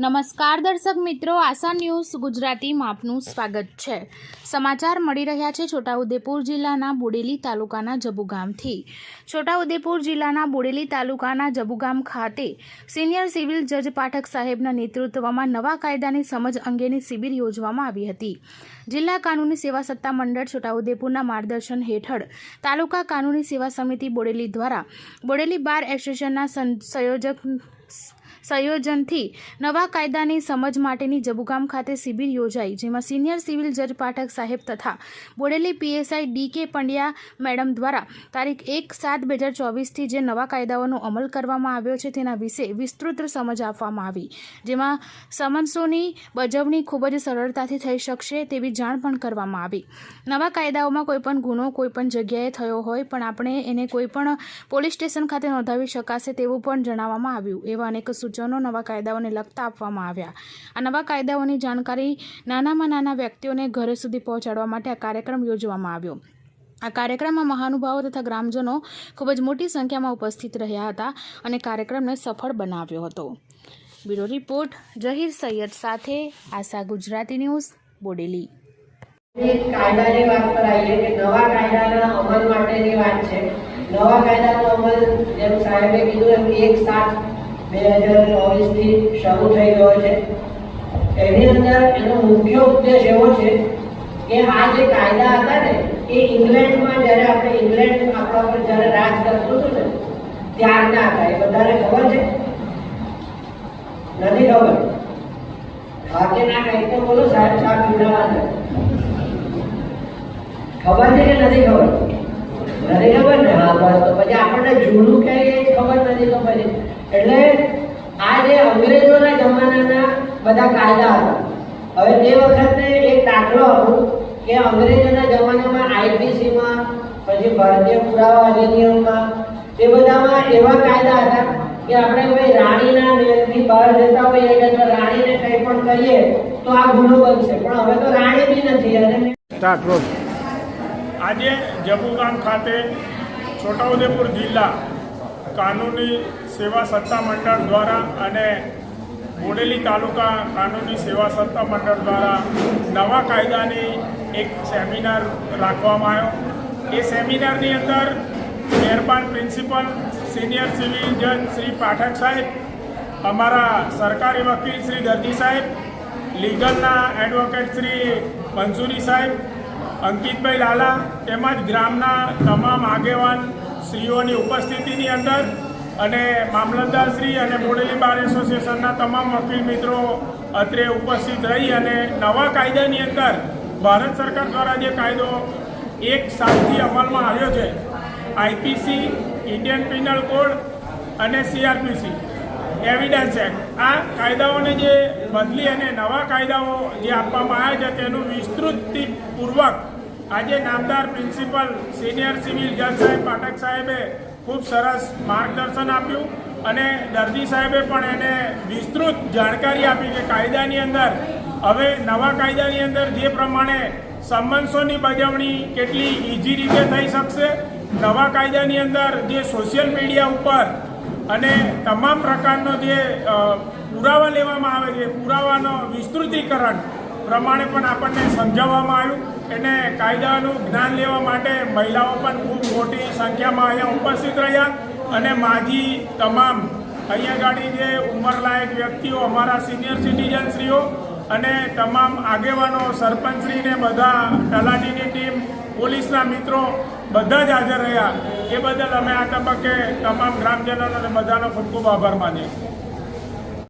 નમસ્કાર દર્શક મિત્રો, આશા ન્યૂઝ ગુજરાતીમાં આપનું સ્વાગત છે. સમાચાર મળી રહ્યા છે છોટાઉદેપુર જિલ્લાના બોડેલી તાલુકાના જબુગામથી. છોટાઉદેપુર જિલ્લાના બોડેલી તાલુકાના જબુગામ ખાતે સિનિયર સિવિલ જજ પાઠક સાહેબના નેતૃત્વમાં નવા કાયદાની સમજ અંગેની શિબિર યોજવામાં આવી હતી. જિલ્લા કાનૂની સેવા સત્તા મંડળ છોટાઉદેપુરના માર્ગદર્શન હેઠળ તાલુકા કાનૂની સેવા સમિતિ બોડેલી દ્વારા બોડેલી બાર એસોસિએશનના સંયોજક સંયોજનથી નવા કાયદાની સમજ માટેની જબુગામ ખાતે શિબિર યોજાઈ, જેમાં સિનિયર સિવિલ જજ પાઠક સાહેબ તથા બોડેલી પીએસઆઈ ડી કે પંડ્યા મેડમ દ્વારા તારીખ એક સાત બે હજાર ચોવીસથી જે નવા કાયદાઓનો અમલ કરવામાં આવ્યો છે તેના વિશે વિસ્તૃત સમજ આપવામાં આવી, જેમાં સમન્સોની બજવણી ખૂબ જ સરળતાથી થઈ શકશે તેવી જાણ પણ કરવામાં આવી. નવા કાયદાઓમાં કોઈપણ ગુનો કોઈપણ જગ્યાએ થયો હોય, પણ આપણે એને કોઈપણ પોલીસ સ્ટેશન ખાતે નોંધાવી શકાશે તેવું પણ જણાવવામાં આવ્યું, એવા અનેક સૂચનો નવા કાયદાઓને લગતા આપવામાં આવ્યા. આ નવા કાયદાઓની જાણકારી નાનામાં નાના વ્યક્તિઓને ઘરે સુધી પહોંચાડવા માટે આ કાર્યક્રમ યોજવામાં આવ્યો. આ કાર્યક્રમમાં મહાનુભાવો તથા ગ્રામજનો ખૂબ જ મોટી સંખ્યામાં ઉપસ્થિત રહ્યા હતા અને કાર્યક્રમને સફળ બનાવ્યો હતો. બ્યુરો રિપોર્ટ, જહીર સૈયદ સાથે આશા ગુજરાતી ન્યૂઝ, બોડેલી. કાયદાની વાત પર આવીએ કે નવા કાયદાના અમલ માટેની વાત છે. નવા કાયદાનો અમલ જેમ સાહેબે કીધું એમ એક સાત બે હજાર ચોવીસથી શરૂ થઈ ગયો છે. એની અંદર એનો મુખ્ય ઉદ્દેશ એવો છે કે આ જે કાયદા હતા ને, એ ઇંગ્લેન્ડમાં જ્યારે આપણે ઇંગ્લેન્ડ આપણા જ્યારે રાજ કરતું હતું ને ત્યારના હતા એ બધાને ખબર છે? નથી ખબર? હા કે ના કંઈક તો બોલો, સાહેબ પીવડાવવા ખબર છે કે નથી ખબર? નથી ખબર ને? હા, બસ. તો પછી આપણને જૂનું કે એ ખબર નથી તો પછી? એટલે આ જે અંગ્રેજોના જમાનાના બધા કાયદા હતા. હવે તે વખતે એક દાખલો હતો કે અંગ્રેજોના જમાનામાં આઈપીસીમાં પછી ભારતીય પુરાવા અધિનિયમમાં તે બધામાં એવા કાયદા હતા કે આપણે કોઈ રાણીના મેલથી બહાર જતા હોઈએ કે તો રાણીને કંઈ પણ કહીએ તો આ ગુનો બનશે. પણ હવે તો રાણી બી નથી અને આજે જબુગામ ખાતે છોટાઉદેપુર જિલ્લા કાનૂની સેવા સત્તા મંડળ દ્વારા અને બોડેલી તાલુકા કાનૂની સેવા સત્તા મંડળ દ્વારા નવા કાયદાની એક સેમિનાર રાખવામાં આવ્યો. એ સેમિનારની અંદર મહેરબાન પ્રિન્સિપલ, સિનિયર સિવિલ જજ શ્રી પાઠક સાહેબ, અમારા સરકારી વકીલ શ્રી દર્દી સાહેબ, લીગલના એડવોકેટ શ્રી મંસુરી સાહેબ, અંકિતભાઈ લાલા તેમજ ગ્રામના તમામ આગેવાન શ્રીઓની ઉપસ્થિતિની અંદર અને મામલતદારશ્રી અને બોડેલી બાર એસોસિએશનના તમામ વકીલ મિત્રો અત્રે ઉપસ્થિત રહી અને નવા કાયદાની અંદર ભારત સરકાર દ્વારા જે કાયદો એક સાલથી અમલમાં આવ્યો છે, આઈપીસી, ઇન્ડિયન પિનલ કોડ અને સીઆરપીસી, એવિડન્સ એક્ટ. આ કાયદાઓને જે બદલી અને નવા કાયદાઓ જે આપવામાં આવ્યા છે, તેનું વિસ્તૃતપૂર્વક આજે નામદાર પ્રિન્સિપલ સિનિયર સિવિલ જજ સાહેબ, પાઠક સાહેબે ખૂબ સરસ માર્ગદર્શન આપ્યું અને દર્દી સાહેબે પણ એને વિસ્તૃત જાણકારી આપી કે કાયદાની અંદર, હવે નવા કાયદાની અંદર જે પ્રમાણે સંબંધોની બજવણી કેટલી ઇઝી રીતે થઈ શકશે, નવા કાયદાની અંદર જે સોશિયલ મીડિયા ઉપર અને તમામ પ્રકારનો જે પુરાવા લેવામાં આવે છે, પુરાવાનો વિસ્તૃતીકરણ પ્રમાણે પણ આપણને સમજાવવામાં આવ્યું. એને કાયદાનું જ્ઞાન લેવા માટે મહિલાઓ પણ ખૂબ મોટી સંખ્યામાં અહીંયા ઉપસ્થિત રહ્યા અને માજી તમામ અહીંયા ગાડી જે ઉંમરલાયક વ્યક્તિઓ, અમારા સિનિયર સિટીઝનશ્રીઓ અને તમામ આગેવાનો, સરપંચશ્રીને બધા, તલાટીની ટીમ, પોલીસના મિત્રો બધા જ હાજર રહ્યા. એ બદલ અમે આ તબક્કે તમામ ગ્રામજનોનો બધાનો ખૂબ ખૂબ આભાર માનીએ